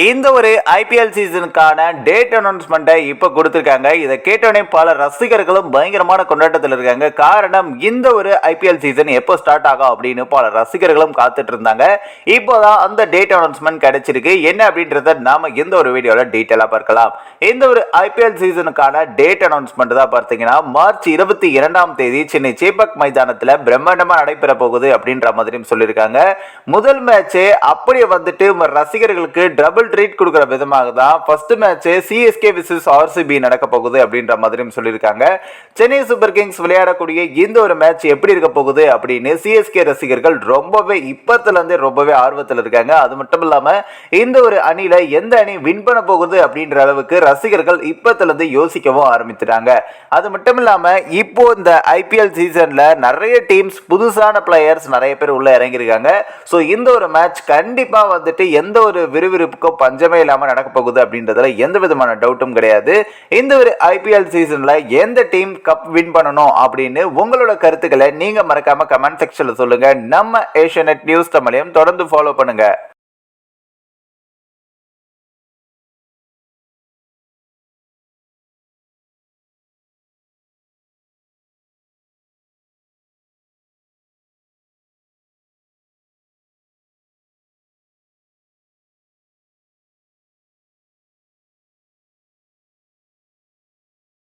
இந்த ஒரு IPL சீசனுக்கான date அனௌன்ஸ்மெண்ட்டை இப்போ கொடுத்துருக்காங்க. இதை கேட்டோடனே பல ரசிகர்களும் பயங்கரமான கொண்டாட்டத்தில் இருக்காங்க. காரணம் இந்த ஒரு ஐபிஎல் சீசன் எப்போ ஸ்டார்ட் ஆகும் அப்படின்னு பல ரசிகர்களும் காத்துட்டு இருந்தாங்க. இப்போதான் அந்த டேட் அனௌன்ஸ்மெண்ட் கிடைச்சிருக்கு. என்ன அப்படின்றத நாம இந்த ஒரு வீடியோவில் டீட்டெயிலாக பார்க்கலாம். இந்த ஒரு ஐபிஎல் சீசனுக்கான டேட் அனௌன்ஸ்மெண்ட் தான் பார்த்தீங்கன்னா மார்ச் இருபத்தி இரண்டாம் தேதி சென்னை சேபக் மைதானத்தில் பிரம்மாண்டமாக நடைபெற போகுது அப்படின்ற மாதிரியும் சொல்லியிருக்காங்க. முதல் மேட்சே அப்படியே வந்துட்டு ரசிகர்களுக்கு டபுள் ட்ரீட் கொடுக்குற விதமாக தான் first match CSK versus RCB நடக்க போகுது அப்படின்ற மாதிரியும் சொல்லியிருக்காங்க. சென்னை சூப்பர் கிங்ஸ் விளையாடக்கூடிய இந்த ஒரு மேட்ச் எப்படி இருக்க போகுது அப்படின்னு சிஎஸ்கே ரசிகர்கள் ரொம்பவே இப்பத்துல இருந்தே ரொம்பவே ஆர்வத்தில் இருக்காங்க. அது மட்டும் இல்லாமல் இந்த ஒரு அணியில் எந்த அணி வின் பண்ண போகுது அப்படின்ற அளவுக்கு ரசிகர்கள் இப்பத்துல இருந்து யோசிக்கவும் ஆரம்பித்துட்டாங்க. அது மட்டும் இல்லாம இப்போ இந்த ஐபிஎல் சீசன்ல நிறைய டீம்ஸ் புதுசான பிளேயர்ஸ் நிறைய பேர் உள்ள இறங்கியிருக்காங்க. ஸோ இந்த ஒரு மேட்ச் கண்டிப்பா வந்துட்டு எந்த ஒரு விறுவிறுப்புக்கும் பஞ்சமே இல்லாம நடக்க போகுது அப்படின்றதுல எந்த விதமான டவுட்டும் கிடையாது. இந்த ஒரு ஐபிஎல் சீசன்ல எந்த டீம் கப் வின் பண்ணணும் அப்படின்னு உங்களோட கருத்துக்களை நீங்க மறக்காம கமெண்ட் செக்ஷனில் சொல்லுங்க. நம்ம ஏஷியநெட் நியூஸ் தமிழையும் தொடர்ந்து ஃபாலோ பண்ணுங்க.